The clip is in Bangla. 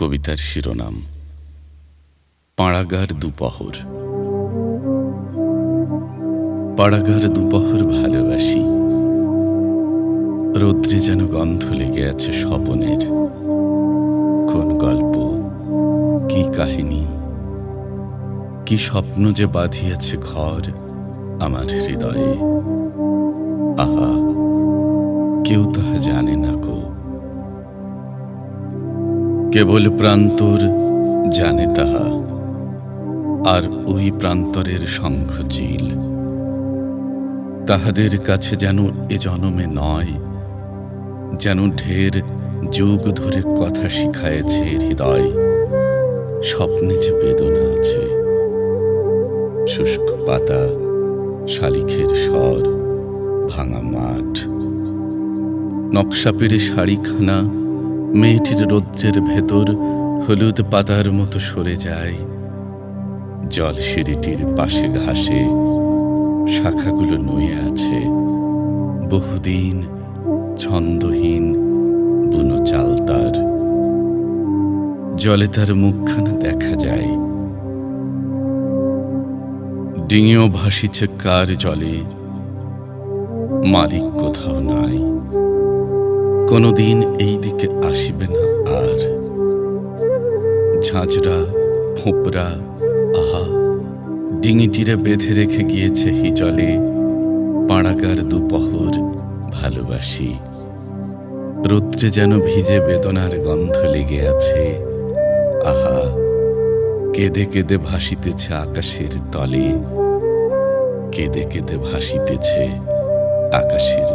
কবিতার শিরোনাম, পাড়াগার দুপহর। পাড়াগার দুপহর ভালোবাসি, রৌদ্রে যেন গন্ধ লেগে আছে স্বপনের। কোন গল্প, কি কাহিনী, কি স্বপ্ন যে বাঁধিয়েছে ঘর আমার হৃদয়ে। আহা, কেউ তাহা জানে না কো। কেবল প্রান্তর জানে তাহা, আর ওই প্রান্তরের শঙ্খ চিল তাহাদের কাছে যেন এ জনমে নয়, যেন ঢের যুগ ধরে কথা শিখায়েছে হৃদয়। স্বপ্নে যে বেদনা আছে, শুষ্ক পাতা, শালিখের স্বর, ভাঙা মাঠ। নকশা পেরে শাড়িখানা মেয়েটির রৌদ্রের ভেতর হলুদ পাতার মতো সরে যায়। জল সিঁড়িটির পাশে ঘাসে শাখাগুলো নুয়ে আছে। বহুদিন ছন্দহীন বুনো চাল তার। জলে তার মুখখানা দেখা যায়। ডিঙেও ভাসিছে কার জলে। মালিক কোথাও নাই। কোনোদিন এই দিকে আসিবে না আর। ঝাঁঝরা ফোঁপরা আহা, ডিঙিটিরে বেঁধে রেখে গিয়েছে হিজলে পাড়াকার দুপহর ভালোবাসি। রৌদ্রে যেন ভিজে বেদনার গন্ধ লেগে আছে, আহা, কেঁদে কেঁদে ভাসিতেছে আকাশের তলে, কেঁদে কেঁদে ভাসিতেছে আকাশের